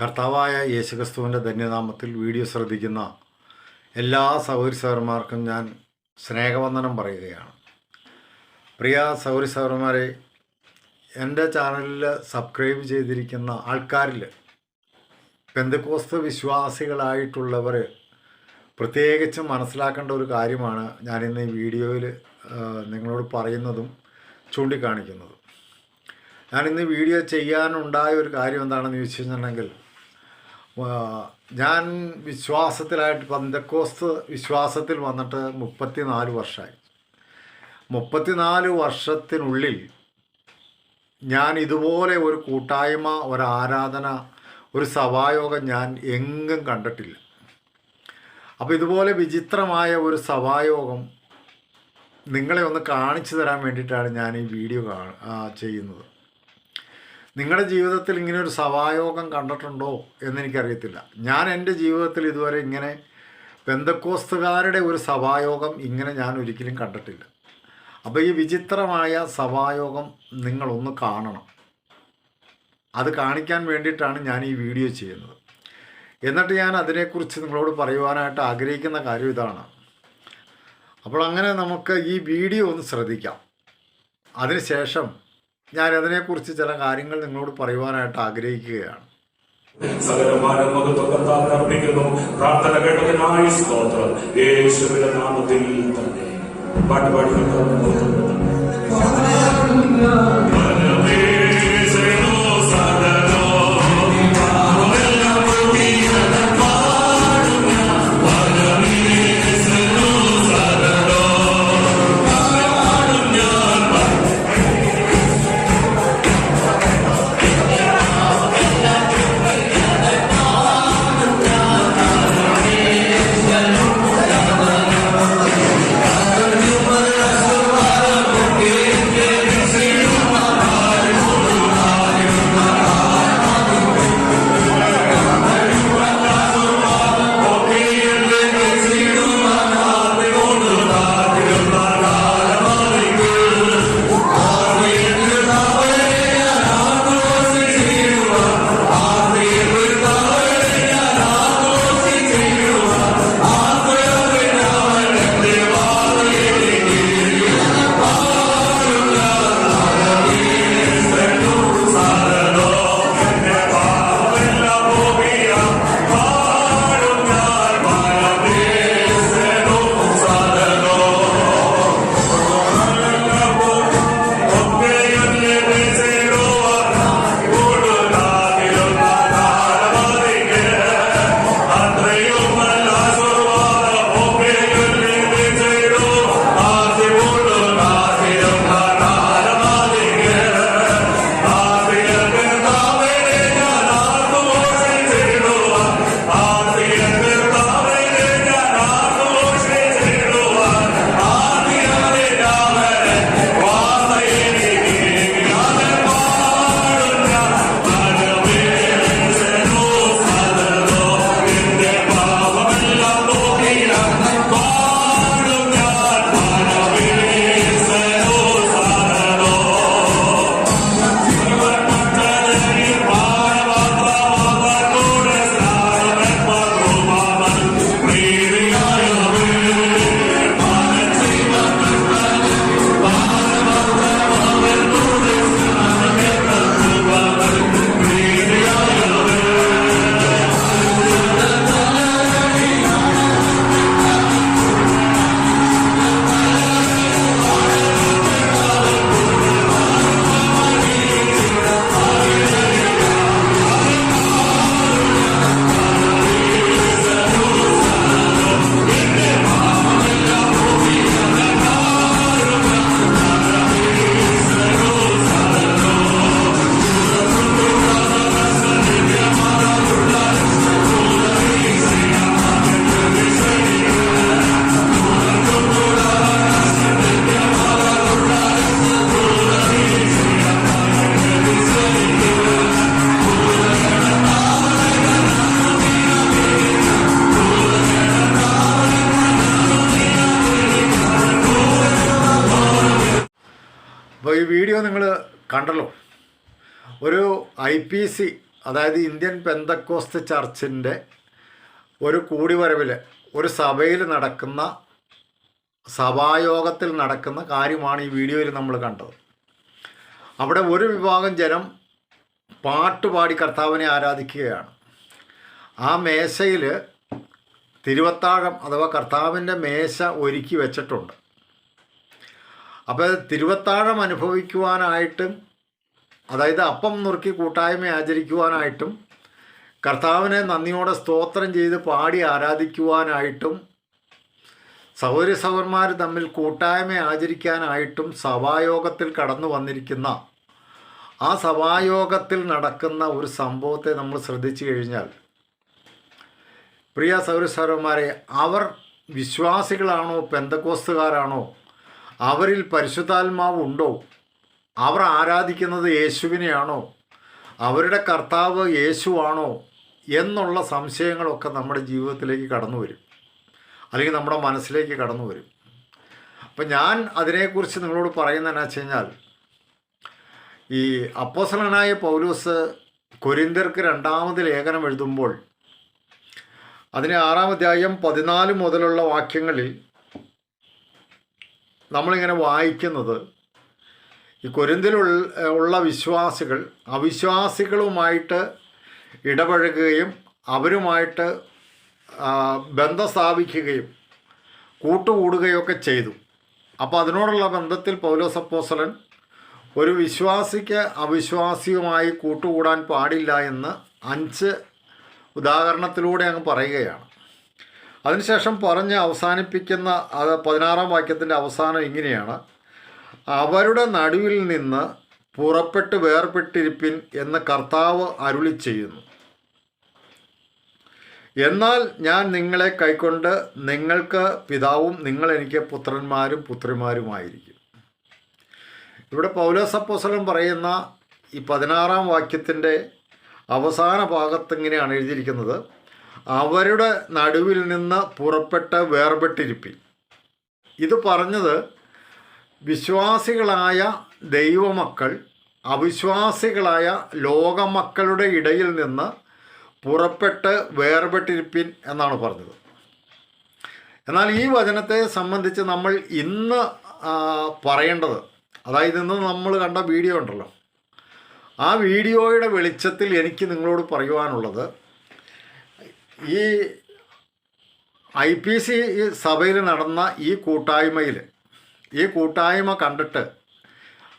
കർത്താവായ യേശുക്രിസ്തുവിന്റെ ധന്യനാമത്തിൽ വീഡിയോ ശ്രദ്ധിക്കുന്ന എല്ലാ സൗരി സഹർമാർക്കും ഞാൻ സ്നേഹവന്ദനം പറയുകയാണ്. പ്രിയ സൗരി സൗരന്മാരെ എന്റെ ചാനലിൽ സബ്സ്ക്രൈബ് ചെയ്തിരിക്കുന്ന ആൾക്കാരിൽ പെന്തക്കോസ്ത വിശ്വാസികളായിട്ടുള്ളവർ പ്രത്യേകിച്ചും മനസ്സിലാക്കേണ്ട ഒരു കാര്യമാണ് ഞാനിന്ന് ഈ വീഡിയോയിൽ നിങ്ങളോട് പറയുന്നതും ചൂണ്ടിക്കാണിക്കുന്നതും. ഞാനിന്ന് വീഡിയോ ചെയ്യാനുണ്ടായ ഒരു കാര്യം എന്താണെന്ന് ചോദിച്ചു കഴിഞ്ഞിട്ടുണ്ടെങ്കിൽ ഞാൻ വിശ്വാസത്തിലായിട്ട് പന്തക്കോസ് വിശ്വാസത്തിൽ വന്നിട്ട് മുപ്പത്തിനാല് വർഷമായി മുപ്പത്തിനാല് വർഷത്തിനുള്ളിൽ ഞാൻ ഇതുപോലെ ഒരു കൂട്ടായ്മ ഒരു ആരാധന ഒരു സഭായോഗം ഞാൻ എങ്ങും കണ്ടിട്ടില്ല. അപ്പോൾ ഇതുപോലെ വിചിത്രമായ ഒരു സഭായോഗം നിങ്ങളെ ഒന്ന് കാണിച്ചു തരാൻ വേണ്ടിയിട്ടാണ് ഞാൻ ഈ വീഡിയോ കാ ചെയ്യുന്നത്. നിങ്ങളുടെ ജീവിതത്തിൽ ഇങ്ങനെ ഒരു സഭായോഗം കണ്ടിട്ടുണ്ടോ എന്നെനിക്കറിയത്തില്ല. ഞാൻ എന്റെ ജീവിതത്തിൽ ഇതുവരെ ഇങ്ങനെ ബന്ധക്കോസ്തുകാരുടെ ഒരു സഭായോഗം ഇങ്ങനെ ഞാൻ ഒരിക്കലും കണ്ടിട്ടില്ല. അപ്പോൾ ഈ വിചിത്രമായ സഭായോഗം നിങ്ങളൊന്ന് കാണണം. അത് കാണിക്കാൻ വേണ്ടിയിട്ടാണ് ഞാൻ ഈ വീഡിയോ ചെയ്യുന്നത്. എന്നിട്ട് ഞാൻ അതിനെക്കുറിച്ച് നിങ്ങളോട് പറയുവാനായിട്ട് ആഗ്രഹിക്കുന്ന കാര്യം ഇതാണ്. അപ്പോൾ അങ്ങനെ നമുക്ക് ഈ വീഡിയോ ഒന്ന് ശ്രദ്ധിക്കാം. അതിനുശേഷം ഞാൻ അതിനെക്കുറിച്ച് ചില കാര്യങ്ങൾ നിങ്ങളോട് പറയുവാനായിട്ട് ആഗ്രഹിക്കുകയാണ്. മഹത്വം കർത്താവിന് അർപ്പിക്കുന്നു. പ്രാർത്ഥന കേട്ടതിനായി സ്തോത്രം. യേശുവിന്റെ നാമത്തിൽ തന്നെ. പാട്ട് കണ്ടല്ലോ ഒരു ഐ പി സി അതായത് ഇന്ത്യൻ പെന്തക്കോസ്ത് ചർച്ചിന്റെ ഒരു കൂടിവരവിൽ ഒരു സഭയിൽ നടക്കുന്ന സഭായോഗത്തിൽ നടക്കുന്ന കാര്യമാണ് ഈ വീഡിയോയിൽ നമ്മൾ കണ്ടത്. അവിടെ ഒരു വിഭാഗം ജനം പാട്ടുപാടി കർത്താവിനെ ആരാധിക്കുകയാണ്. ആ മേശയിൽ തിരുവത്താഴം അഥവാ കർത്താവിന്റെ മേശ ഒരുക്കി വെച്ചിട്ടുണ്ട്. അപ്പോൾ തിരുവത്താഴം അനുഭവിക്കുവാനായിട്ടും അതായത് അപ്പം നുറുക്കി കൂട്ടായ്മ ആചരിക്കുവാനായിട്ടും കർത്താവിനെ നന്ദിയോടെ സ്തോത്രം ചെയ്ത് പാടി ആരാധിക്കുവാനായിട്ടും സഹോദരി സൗരന്മാർ തമ്മിൽ കൂട്ടായ്മ ആചരിക്കാനായിട്ടും സഭായോഗത്തിൽ കടന്നു വന്നിരിക്കുന്ന ആ സഭായോഗത്തിൽ നടക്കുന്ന ഒരു സംഭവത്തെ നമ്മൾ ശ്രദ്ധിച്ചു കഴിഞ്ഞാൽ പ്രിയ സൗരസൗരന്മാരെ അവർ വിശ്വാസികളാണോ പെന്തക്കോസ്തുകാരാണോ അവരിൽ പരിശുദ്ധാത്മാവ് ഉണ്ടോ അവർ ആരാധിക്കുന്നത് യേശുവിനെയാണോ? അവരുടെ കർത്താവ് യേശുവാണോ? എന്നുള്ള സംശയങ്ങളൊക്കെ നമ്മുടെ ജീവിതത്തിലേക്ക് കടന്നു വരും. അല്ലെങ്കിൽ നമ്മുടെ മനസ്സിലേക്ക് കടന്നു വരും. അപ്പം ഞാൻ അതിനെക്കുറിച്ച് നിങ്ങളോട് പറയുന്നത് വെച്ച് കഴിഞ്ഞാൽ ഈ അപ്പോസലനായ പൗലൂസ് കൊരിന്തർക്ക് രണ്ടാമത് ലേഖനം എഴുതുമ്പോൾ അതിന് ആറാം അധ്യായം പതിനാല് മുതലുള്ള വാക്യങ്ങളിൽ നമ്മളിങ്ങനെ വായിക്കുന്നത് ഈ കൊരിന്തിലുള്ള ഉള്ള വിശ്വാസികൾ അവിശ്വാസികളുമായിട്ട് ഇടപഴകുകയും അവരുമായിട്ട് ബന്ധം സ്ഥാപിക്കുകയും കൂട്ടുകൂടുകയൊക്കെ ചെയ്തു. അപ്പോൾ അതിനോടുള്ള ബന്ധത്തിൽ പൗലോസപ്പോസലൻ ഒരു വിശ്വാസിക്ക് അവിശ്വാസിയുമായി കൂട്ടുകൂടാൻ പാടില്ല എന്ന് അഞ്ച് ഉദാഹരണത്തിലൂടെ അങ്ങ് പറയുകയാണ്. അതിനുശേഷം പറഞ്ഞ് അവസാനിപ്പിക്കുന്ന അത് പതിനാറാം വാക്യത്തിന്റെ അവസാനം ഇങ്ങനെയാണ്. അവരുടെ നടുവിൽ നിന്ന് പുറപ്പെട്ട് വേർപെട്ടിരിപ്പിൻ എന്ന് കർത്താവ് അരുളി ചെയ്യുന്നു. എന്നാൽ ഞാൻ നിങ്ങളെ കൈക്കൊണ്ട് നിങ്ങൾക്ക് പിതാവും നിങ്ങൾ എനിക്ക് പുത്രന്മാരും പുത്രിമാരുമായിരിക്കും. ഇവിടെ പൗലോസപ്പോസലം പറയുന്ന ഈ പതിനാറാം വാക്യത്തിന്റെ അവസാന ഭാഗത്ത് ഇങ്ങനെയാണ് എഴുതിയിരിക്കുന്നത്. അവരുടെ നടുവിൽ നിന്ന് പുറപ്പെട്ട് വേർപെട്ടിരിപ്പിൻ. ഇത് പറഞ്ഞത് വിശ്വാസികളായ ദൈവമക്കൾ അവിശ്വാസികളായ ലോകമക്കളുടെ ഇടയിൽ നിന്ന് പുറപ്പെട്ട് വേർപെട്ടിരിപ്പിൻ എന്നാണ് പറഞ്ഞത്. എന്നാൽ ഈ വചനത്തെ സംബന്ധിച്ച് നമ്മൾ ഇന്ന് പറയേണ്ടത് അതായത് ഇന്ന് നമ്മൾ കണ്ട വീഡിയോ ഉണ്ടല്ലോ. ആ വീഡിയോയുടെ വെളിച്ചത്തിൽ എനിക്ക് നിങ്ങളോട് പറയുവാനുള്ളത് ഈ ഐ പി സി സഭയിൽ നടന്ന ഈ കൂട്ടായ്മയിൽ ഈ കൂട്ടായ്മ കണ്ടിട്ട്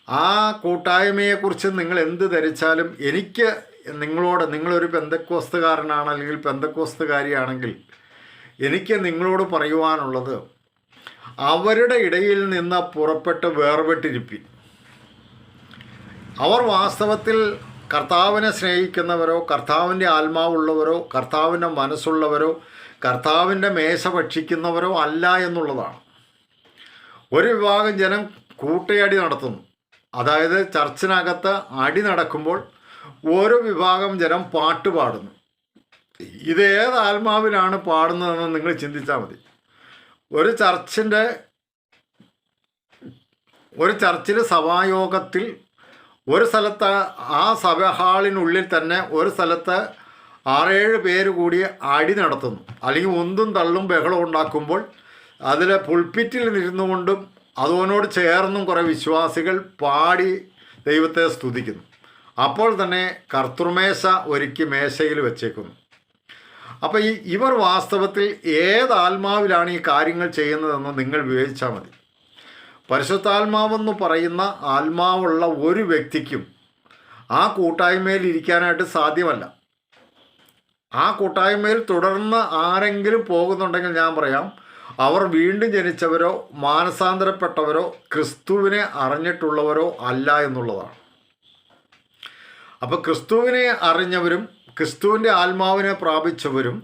ആ കൂട്ടായ്മയെക്കുറിച്ച് നിങ്ങൾ എന്ത് ധരിച്ചാലും എനിക്ക് നിങ്ങളോട് നിങ്ങളൊരു പെന്തക്കോസ്തുകാരനാണ് അല്ലെങ്കിൽ പെന്തക്കോസ്തുകാരിയാണെങ്കിൽ എനിക്ക് നിങ്ങളോട് പറയുവാനുള്ളത് അവരുടെ ഇടയിൽ നിന്ന് പുറപ്പെട്ട് വേർപെട്ടിരിപ്പിൻ. അവർ വാസ്തവത്തിൽ കർത്താവിനെ സ്നേഹിക്കുന്നവരോ കർത്താവിന്റെ ആത്മാവുള്ളവരോ കർത്താവിന്റെ മനസ്സുള്ളവരോ കർത്താവിന്റെ മേശ ഭക്ഷിക്കുന്നവരോ അല്ല എന്നുള്ളതാണ്. ഒരു വിഭാഗം ജനം കൂട്ടയടി നടത്തുന്നു. അതായത് ചർച്ചിനകത്ത് അടി നടക്കുമ്പോൾ ഓരോ വിഭാഗം ജനം പാട്ട് പാടുന്നു. ഇത് ഏത് ആത്മാവിലാണ് പാടുന്നതെന്ന് നിങ്ങൾ ചിന്തിച്ചാൽ മതി. ഒരു ചർച്ചിന്റെ ഒരു ചർച്ചിൽ സഭായോഗത്തിൽ ഒരു സ്ഥലത്ത് ആ സഭ ഹാളിനുള്ളിൽ തന്നെ ഒരു സ്ഥലത്ത് ആറേഴ് പേര് കൂടി അടി നടത്തുന്നു. അല്ലെങ്കിൽ ഒന്നും തള്ളും ബഹളം ഉണ്ടാക്കുമ്പോൾ അതിൽ പുൾപ്പിറ്റിൽ ഇരുന്നു കൊണ്ടും അതോനോട് ചേർന്നും കുറേ വിശ്വാസികൾ പാടി ദൈവത്തെ സ്തുതിക്കുന്നു. അപ്പോൾ തന്നെ കർത്തൃമേശ ഒരുക്കി മേശയിൽ വെച്ചേക്കുന്നു. അപ്പോൾ ഈ ഇവർ വാസ്തവത്തിൽ ഏത് ആത്മാവിലാണ് ഈ കാര്യങ്ങൾ ചെയ്യുന്നതെന്ന് നിങ്ങൾ വിവേചിച്ചാൽ മതി. പരിശുദ്ധാത്മാവെന്ന് പറയുന്ന ആത്മാവുള്ള ഒരു വ്യക്തിക്കും ആ കൂട്ടായ്മയിൽ ഇരിക്കാനായിട്ട് സാധ്യമല്ല. ആ കൂട്ടായ്മയിൽ തുടർന്ന് ആരെങ്കിലും പോകുന്നുണ്ടെങ്കിൽ ഞാൻ പറയാം അവർ വീണ്ടും ജനിച്ചവരോ മാനസാന്തരപ്പെട്ടവരോ ക്രിസ്തുവിനെ അറിഞ്ഞിട്ടുള്ളവരോ അല്ല എന്നുള്ളതാണ്. അപ്പോൾ ക്രിസ്തുവിനെ അറിഞ്ഞവരും ക്രിസ്തുവിന്റെ ആത്മാവിനെ പ്രാപിച്ചവരും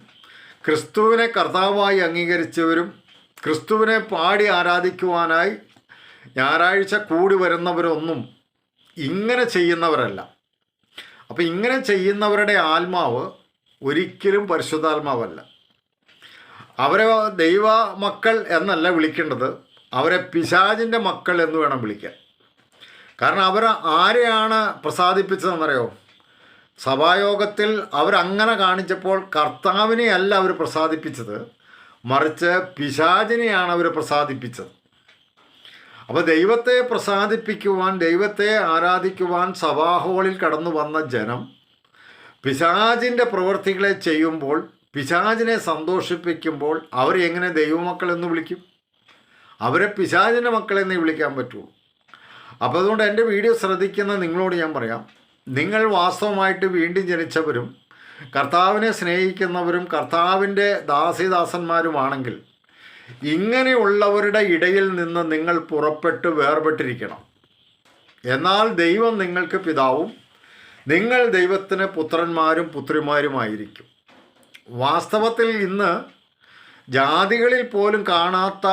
ക്രിസ്തുവിനെ കർത്താവായി അംഗീകരിച്ചവരും ക്രിസ്തുവിനെ പാടി ആരാധിക്കുവാനായി ഞായറാഴ്ച കൂടി വരുന്നവരൊന്നും ഇങ്ങനെ ചെയ്യുന്നവരല്ല. അപ്പോൾ ഇങ്ങനെ ചെയ്യുന്നവരുടെ ആത്മാവ് ഒരിക്കലും പരിശുദ്ധാത്മാവല്ല. അവരെ ദൈവ മക്കൾ എന്നല്ല വിളിക്കേണ്ടത്. അവരെ പിശാചിന്റെ മക്കൾ എന്ന് വേണം വിളിക്കാൻ. കാരണം അവർ ആരെയാണ് പ്രസാദിപ്പിച്ചതെന്നറിയോ? സഭായോഗത്തിൽ അവരങ്ങനെ കാണിച്ചപ്പോൾ കർത്താവിനെയല്ല അവർ പ്രസാദിപ്പിച്ചത്. മറിച്ച് പിശാചിനെയാണ് അവർ പ്രസാദിപ്പിച്ചത്. അപ്പോൾ ദൈവത്തെ പ്രസാദിപ്പിക്കുവാൻ ദൈവത്തെ ആരാധിക്കുവാൻ സഭാഹോളിൽ കടന്നു വന്ന ജനം പിശാചിന്റെ പ്രവൃത്തികളെ ചെയ്യുമ്പോൾ പിശാചിനെ സന്തോഷിപ്പിക്കുമ്പോൾ അവരെ എങ്ങനെ ദൈവമക്കൾ എന്ന് വിളിക്കും? അവരെ പിശാചിന്റെ മക്കളെന്നേ വിളിക്കാൻ പറ്റുള്ളൂ അപ്പോൾ അതുകൊണ്ട് എന്റെ വീഡിയോ ശ്രദ്ധിക്കുന്ന നിങ്ങളോട് ഞാൻ പറയാം. നിങ്ങൾ വാസ്തവമായിട്ട് വീണ്ടും ജനിച്ചവരും കർത്താവിനെ സ്നേഹിക്കുന്നവരും കർത്താവിന്റെ ദാസിദാസന്മാരുമാണെങ്കിൽ ഇങ്ങനെയുള്ളവരുടെ ഇടയിൽ നിന്ന് നിങ്ങൾ പുറപ്പെട്ട് വേർപെട്ടിരിക്കണം. എന്നാൽ ദൈവം നിങ്ങൾക്ക് പിതാവും നിങ്ങൾ ദൈവത്തിന് പുത്രന്മാരും പുത്രിമാരുമായിരിക്കും. വാസ്തവത്തിൽ ഇന്ന് ജാതികളിൽ പോലും കാണാത്ത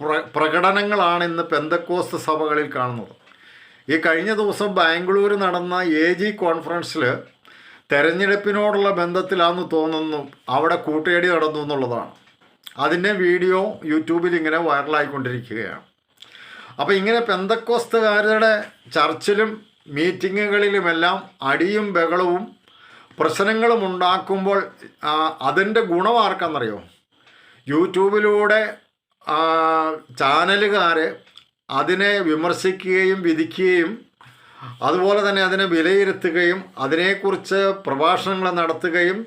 പ്ര പ്രകടനങ്ങളാണ് ഇന്ന് പെന്തക്കോസ്ത് സഭകളിൽ കാണുന്നത്. ഈ കഴിഞ്ഞ ദിവസം ബാംഗ്ലൂർ നടന്ന എ ജി കോൺഫറൻസിൽ തെരഞ്ഞെടുപ്പിനോടുള്ള ബന്ധത്തിലാണെന്ന് തോന്നുന്നു അവിടെ കൂട്ടേടി നടന്നു എന്നുള്ളതാണ്. അതിന്റെ വീഡിയോ യൂട്യൂബിൽ ഇങ്ങനെ വൈറലായിക്കൊണ്ടിരിക്കുകയാണ്. അപ്പോൾ ഇങ്ങനെ പെന്തക്കോസ്തുകാരുടെ ചർച്ചിലും മീറ്റിങ്ങുകളിലുമെല്ലാം അടിയും ബഹളവും പ്രശ്നങ്ങളും ഉണ്ടാക്കുമ്പോൾ അതിന്റെ ഗുണം യൂട്യൂബിലൂടെ ചാനലുകാർ അതിനെ വിമർശിക്കുകയും വിധിക്കുകയും അതുപോലെ തന്നെ അതിനെ വിലയിരുത്തുകയും അതിനെക്കുറിച്ച് പ്രഭാഷണങ്ങൾ നടത്തുകയും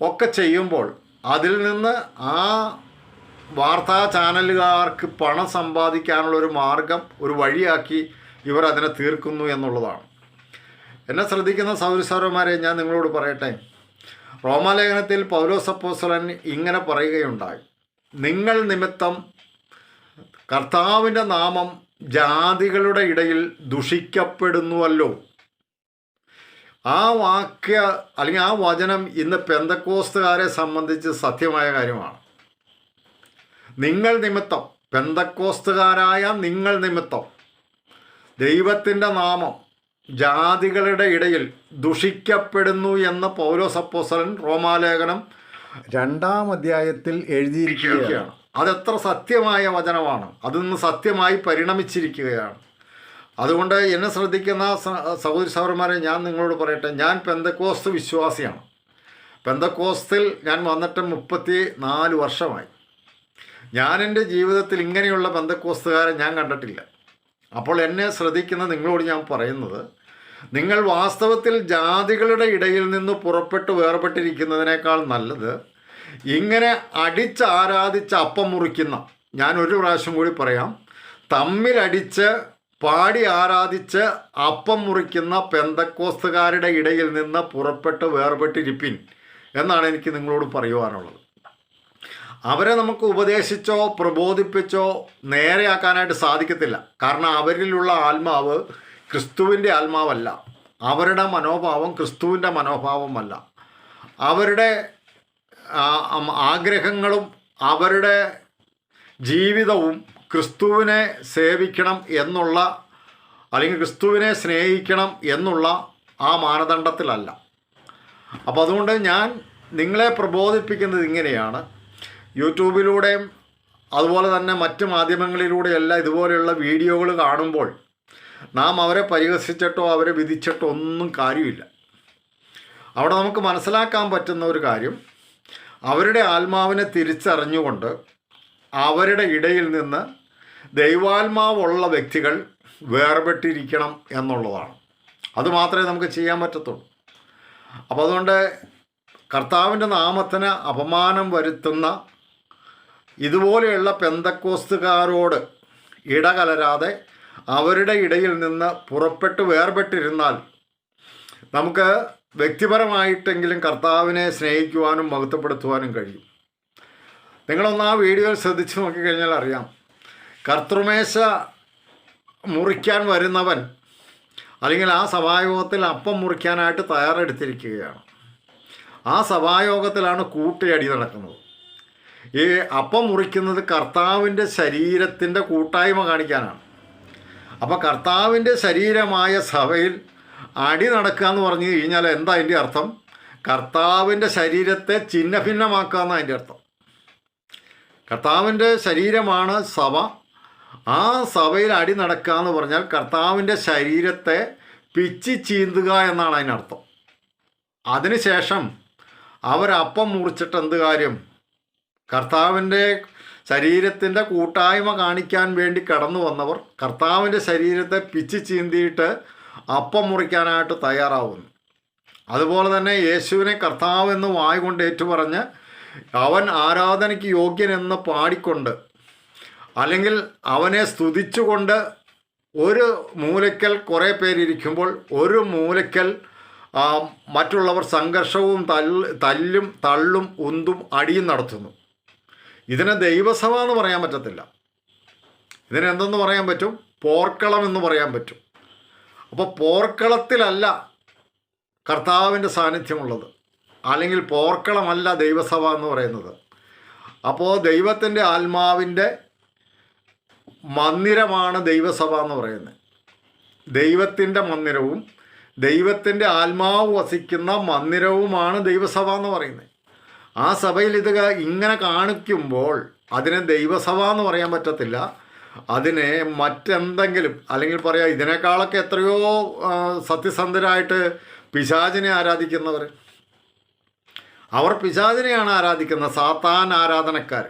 ഒക്കെ ചെയ്യുമ്പോൾ അതിൽ നിന്ന് ആ വാർത്താ ചാനലുകാർക്ക് പണം സമ്പാദിക്കാനുള്ള ഒരു മാർഗം ഒരു വഴിയാക്കി ഇവർ അതിനെ തീർക്കുന്നു എന്നുള്ളതാണ്. എന്നെ ശ്രദ്ധിക്കുന്ന സൗരസാരന്മാരെ ഞാൻ നിങ്ങളോട് പറയട്ടെ? റോമാലേഖനത്തിൽ പൗലോസപ്പോസലൻ ഇങ്ങനെ പറയുകയുണ്ടായി. നിങ്ങൾ നിമിത്തം കർത്താവിന്റെ നാമം ജാതികളുടെ ഇടയിൽ ദുഷിക്കപ്പെടുന്നുവല്ലോ. ആ വാക്യ അല്ലെങ്കിൽ ആ വചനം ഇന്ന് പെന്തക്കോസ്തുകാരെ സംബന്ധിച്ച് സത്യമായ കാര്യമാണ്. നിങ്ങൾ നിമിത്തം പെന്തക്കോസ്തുകാരായ നിങ്ങൾ നിമിത്തം ദൈവത്തിന്റെ നാമം ജാതികളുടെ ഇടയിൽ ദുഷിക്കപ്പെടുന്നു എന്ന് പൗലോസ് അപ്പോസ്തലൻ റോമാലേഖനം രണ്ടാം അധ്യായത്തിൽ എഴുതിയിരിക്കുകയാണ്. അതെത്ര സത്യമായ വചനമാണ്. അതിന്ന് സത്യമായി പരിണമിച്ചിരിക്കുകയാണ്. അതുകൊണ്ട് എന്നെ ശ്രദ്ധിക്കുന്ന സഹോദരി സഹോദരന്മാരെ ഞാൻ നിങ്ങളോട് പറയട്ടെ. ഞാൻ പെന്തക്കോസ്ത് വിശ്വാസിയാണ്. പെന്തക്കോസ്തിൽ ഞാൻ വന്നിട്ട് മുപ്പത്തി നാല് വർഷമായി. ഞാൻ എന്റെ ജീവിതത്തിൽ ഇങ്ങനെയുള്ള ബന്ധക്കോസ്തുകാരെ ഞാൻ കണ്ടിട്ടില്ല. അപ്പോൾ എന്നെ ശ്രദ്ധിക്കുന്ന നിങ്ങളോട് ഞാൻ പറയുന്നത് നിങ്ങൾ വാസ്തവത്തിൽ ജാതികളുടെ ഇടയിൽ നിന്ന് പുറപ്പെട്ട് വേർപെട്ടിരിക്കുന്നതിനേക്കാൾ നല്ലത് ഇങ്ങനെ അടിച്ച് ആരാധിച്ച് അപ്പം മുറിക്കുന്ന ഞാൻ ഒരു പ്രാവശ്യം കൂടി പറയാം തമ്മിലടിച്ച് പാടി ആരാധിച്ച് അപ്പം മുറിക്കുന്ന പെന്തക്കോസ്തുകാരുടെ ഇടയിൽ നിന്ന് പുറപ്പെട്ട് വേർപെട്ടിരിപ്പിൻ എന്നാണ് എനിക്ക് നിങ്ങളോട് പറയുവാനുള്ളത്. അവരെ നമുക്ക് ഉപദേശിച്ചോ പ്രബോധിപ്പിച്ചോ നേരെയാക്കാനായിട്ട് സാധിക്കത്തില്ല. കാരണം അവരിലുള്ള ആത്മാവ് ക്രിസ്തുവിന്റെ ആത്മാവല്ല. അവരുടെ മനോഭാവം ക്രിസ്തുവിന്റെ മനോഭാവമല്ല. അവരുടെ ആഗ്രഹങ്ങളും അവരുടെ ജീവിതവും ക്രിസ്തുവിനെ സേവിക്കണം എന്നുള്ള അല്ലെങ്കിൽ ക്രിസ്തുവിനെ സ്നേഹിക്കണം എന്നുള്ള ആ മാനദണ്ഡത്തിലല്ല. അപ്പോൾ അതുകൊണ്ട് ഞാൻ നിങ്ങളെ പ്രബോധിപ്പിക്കുന്നത് ഇങ്ങനെയാണ്. യൂട്യൂബിലൂടെയും അതുപോലെ തന്നെ മറ്റ് മാധ്യമങ്ങളിലൂടെയെല്ലാം ഇതുപോലെയുള്ള വീഡിയോകൾ കാണുമ്പോൾ നാം അവരെ പരിഹസിച്ചിട്ടോ അവരെ വിധിച്ചിട്ടോ ഒന്നും കാര്യമില്ല. അവിടെ നമുക്ക് മനസ്സിലാക്കാൻ പറ്റുന്ന ഒരു കാര്യം അവരുടെ ആത്മാവിനെ തിരിച്ചറിഞ്ഞുകൊണ്ട് അവരുടെ ഇടയിൽ നിന്ന് ദൈവാത്മാവുള്ള വ്യക്തികൾ വേർപെട്ടിരിക്കണം എന്നുള്ളതാണ്. അതുമാത്രമേ നമുക്ക് ചെയ്യാൻ പറ്റത്തുള്ളൂ. അപ്പോൾ അതുകൊണ്ട് കർത്താവിന്റെ നാമത്തിന് അപമാനം വരുത്തുന്ന ഇതുപോലെയുള്ള പെന്തക്കോസ്തുകാരോട് ഇടകലരാതെ അവരുടെ ഇടയിൽ നിന്ന് പുറപ്പെട്ട് വേർപെട്ടിരുന്നാൽ നമുക്ക് വ്യക്തിപരമായിട്ടെങ്കിലും കർത്താവിനെ സ്നേഹിക്കുവാനും മഹത്വപ്പെടുത്തുവാനും കഴിയും. നിങ്ങളൊന്ന് ആ വീഡിയോ ശ്രദ്ധിച്ച് നോക്കിക്കഴിഞ്ഞാൽ അറിയാം. കർത്തൃമേശ മുറിക്കാൻ വരുന്നവൻ അല്ലെങ്കിൽ ആ സഭായോഗത്തിൽ അപ്പം മുറിക്കാനായിട്ട് തയ്യാറെടുത്തിരിക്കുകയാണ്. ആ സഭായോഗത്തിലാണ് കൂട്ടയടി നടക്കുന്നത്. ഈ അപ്പം മുറിക്കുന്നത് കർത്താവിന്റെ ശരീരത്തിന്റെ കൂട്ടായ്മ കാണിക്കാനാണ്. അപ്പോൾ കർത്താവിന്റെ ശരീരമായ സഭയിൽ അടി നടക്കുക എന്ന് പറഞ്ഞു കഴിഞ്ഞാൽ എന്താ അതിന്റെ അർത്ഥം? കർത്താവിന്റെ ശരീരത്തെ ചിഹ്ന ഭിന്നമാക്കുക എന്നാണ് അതിന്റെ അർത്ഥം. കർത്താവിന്റെ ശരീരമാണ് സഭ. ആ സഭയിൽ അടി നടക്കുക എന്ന് പറഞ്ഞാൽ കർത്താവിന്റെ ശരീരത്തെ പിച്ചി ചീന്തുക എന്നാണ് അതിനർത്ഥം അതിനുശേഷം അവരപ്പം മുറിച്ചിട്ട് എന്ത് കാര്യം? കർത്താവിന്റെ ശരീരത്തിന്റെ കൂട്ടായ്മ കാണിക്കാൻ വേണ്ടി കടന്നു വന്നവർ കർത്താവിന്റെ ശരീരത്തെ പിച്ച് ചീന്തിയിട്ട് അപ്പം മുറിക്കാനായിട്ട് തയ്യാറാവുന്നു. അതുപോലെ തന്നെ യേശുവിനെ കർത്താവ് എന്ന് വായുകൊണ്ട് ഏറ്റുപറഞ്ഞ് അവൻ ആരാധനയ്ക്ക് യോഗ്യനെന്ന് പാടിക്കൊണ്ട് അല്ലെങ്കിൽ അവനെ സ്തുതിച്ചുകൊണ്ട് ഒരു മൂലയ്ക്കൽ കുറേ പേരിയ്ക്കുമ്പോൾ ഒരു മൂലയ്ക്കൽ മറ്റുള്ളവർ സംഘർഷവും തല്ല് തള്ളും ഉന്തും അടിയും നടത്തുന്നു. ഇതിനെ ദൈവസഭ എന്ന് പറയാൻ പറ്റത്തില്ല. ഇതിനെന്തെന്ന് പറയാൻ പറ്റും? പോർക്കളം എന്ന് പറയാൻ പറ്റും. അപ്പോൾ പോർക്കളത്തിലല്ല കർത്താവിന്റെ സാന്നിധ്യമുള്ളത്. അല്ലെങ്കിൽ പോർക്കളമല്ല ദൈവസഭ എന്ന് പറയുന്നത്. അപ്പോൾ ദൈവത്തിന്റെ ആത്മാവിന്റെ മന്ദിരമാണ് ദൈവസഭ എന്ന് പറയുന്നത്. ദൈവത്തിന്റെ മന്ദിരവും ദൈവത്തിന്റെ ആത്മാവ് വസിക്കുന്ന മന്ദിരവുമാണ് ദൈവസഭ എന്ന് പറയുന്നത്. ആ സഭയിൽ ഇത് ഇങ്ങനെ കാണിക്കുമ്പോൾ അതിനെ ദൈവസഭ എന്ന് പറയാൻ പറ്റത്തില്ല. അതിനെ മറ്റെന്തെങ്കിലും അല്ലെങ്കിൽ പറയാം ഇതിനേക്കാളൊക്കെ എത്രയോ സത്യസന്ധരായിട്ട് പിശാചിനെ ആരാധിക്കുന്നവർ. അവർ പിശാചിനെയാണ് ആരാധിക്കുന്നത് സാത്താൻ ആരാധനക്കാർ.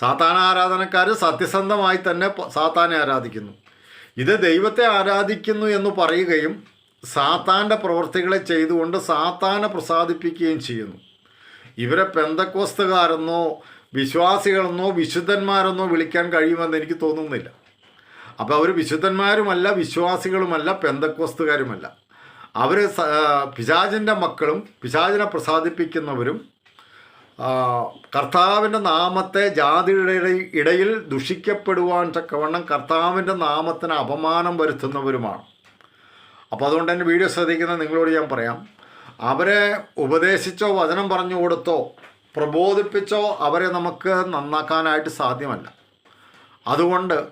സാത്താൻ ആരാധനക്കാർ സത്യസന്ധമായി തന്നെ സാത്താനെ ആരാധിക്കുന്നു. ഇത് ദൈവത്തെ ആരാധിക്കുന്നു എന്ന് പറയുകയും സാത്താന്റെ പ്രവൃത്തികളെ ചെയ്തുകൊണ്ട് സാത്താനെ പ്രസാദിപ്പിക്കുകയും ചെയ്യുന്നു. ഇവരെ പെന്തക്കോസ്തുകാരെന്നോ വിശ്വാസികളെന്നോ വിശുദ്ധന്മാരെന്നോ വിളിക്കാൻ കഴിയുമെന്ന് എനിക്ക് തോന്നുന്നില്ല. അപ്പോൾ അവർ വിശുദ്ധന്മാരുമല്ല വിശ്വാസികളുമല്ല പെന്തക്കോസ്തുകാരുമല്ല. അവർ പിശാചിന്റെ മക്കളും പിശാചിനെ പ്രസാദിപ്പിക്കുന്നവരും കർത്താവിന്റെ നാമത്തെ ജാതിയുടെ ഇടയിൽ ദുഷിക്കപ്പെടുവാൻ തക്കവണ്ണം കർത്താവിന്റെ നാമത്തിന് അപമാനം വരുത്തുന്നവരുമാണ്. അപ്പോൾ അതുകൊണ്ട് തന്നെ വീഡിയോ ശ്രദ്ധിക്കുന്ന നിങ്ങളോട് ഞാൻ പറയാം. അവരെ ഉപദേശിച്ചോ വചനം പറഞ്ഞു കൊടുത്തോ പ്രബോധിപ്പിച്ചോ അവരെ നമുക്ക് നന്നാക്കാനായിട്ട് സാധ്യമല്ല. അതുകൊണ്ട്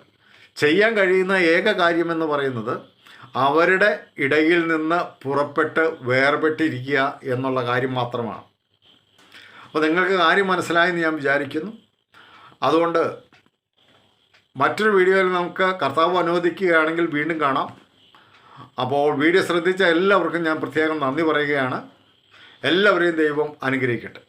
ചെയ്യാൻ കഴിയുന്ന ഏക കാര്യമെന്ന് പറയുന്നത് അവരുടെ ഇടയിൽ നിന്ന് പുറപ്പെട്ട് വേർപെട്ടിരിക്കുക എന്നുള്ള കാര്യം മാത്രമാണ്. അപ്പോൾ നിങ്ങൾക്ക് കാര്യം മനസ്സിലായെന്ന് ഞാൻ വിചാരിക്കുന്നു. അതുകൊണ്ട് മറ്റൊരു വീഡിയോയിൽ നമുക്ക് കർത്താവ് അനുവദിക്കുകയാണെങ്കിൽ വീണ്ടും കാണാം. അപ്പോൾ വീഡിയോ ശ്രദ്ധിച്ച എല്ലാവർക്കും ഞാൻ പ്രത്യേകം നന്ദി പറയുകയാണ്. എല്ലാവരെയും ദൈവം അനുഗ്രഹിക്കട്ടെ.